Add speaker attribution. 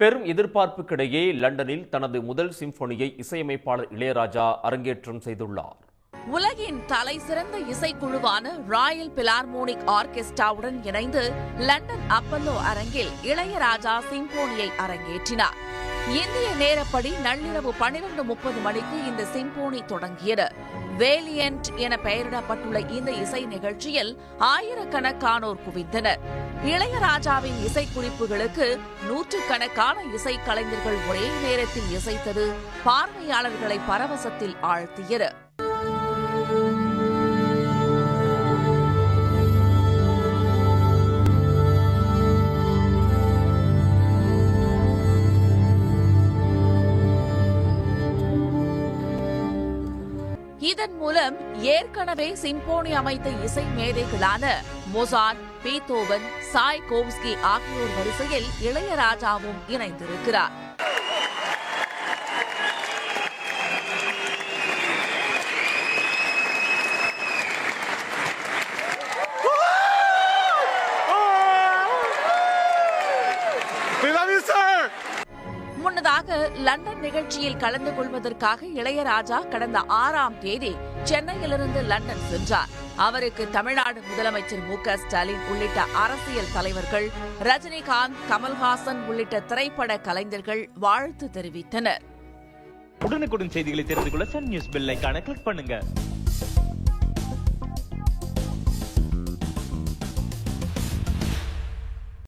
Speaker 1: பெரும் எதிர்பார்ப்புக்கிடையே லண்டனில் தனது முதல் சிம்பொனியை இசையமைப்பாளர் இளையராஜா அரங்கேற்றம் செய்துள்ளார்.
Speaker 2: உலகின் தலை சிறந்த இசைக்குழுவான ராயல் பிலார்மோனிக் ஆர்கெஸ்ட்ராவுடன் இணைந்து லண்டன் அப்பல்லோ அரங்கில் இளையராஜா சிம்போனியை அரங்கேற்றினார். இந்திய நேரப்படி நள்ளிரவு பனிரெண்டு முப்பது மணிக்கு இந்த சிம்போனி தொடங்கியது. வேலியன்ட் என பெயரிடப்பட்டுள்ள இந்த இசை நிகழ்ச்சியில் ஆயிரக்கணக்கானோர் குவிந்தனர். இளையராஜாவின் இசைக்குறிப்புகளுக்கு நூற்றுக்கணக்கான இசை கலைஞர்கள் ஒரே நேரத்தில் இசைத்தது பார்வையாளர்களை பரவசத்தில் ஆழ்த்தியது. இதன் மூலம் ஏற்கனவே சிம்போனி அமைத்த இசை மேதைகளான மொசார்ட் பீத்தோவன் சாய் கோவ்ஸ்கி ஆகியோர் வரிசையில் இளையராஜாவும் இணைந்திருக்கிறார். முன்னதாக லண்டன் நிகழ்ச்சியில் கலந்து கொள்வதற்காக இளையராஜா கடந்த ஆறாம் தேதி சென்னையிலிருந்து லண்டன் சென்றார். அவருக்கு தமிழ்நாடு முதலமைச்சர் மு ஸ்டாலின் உள்ளிட்ட அரசியல் தலைவர்கள் ரஜினிகாந்த் கமல்ஹாசன் உள்ளிட்ட திரைப்பட கலைஞர்கள் வாழ்த்து தெரிவித்தனர்.
Speaker 3: உடனுக்குடன் செய்திகளை தெரிந்து கொள்ள சன் நியூஸ் பெல் கிளிக் பண்ணுங்க.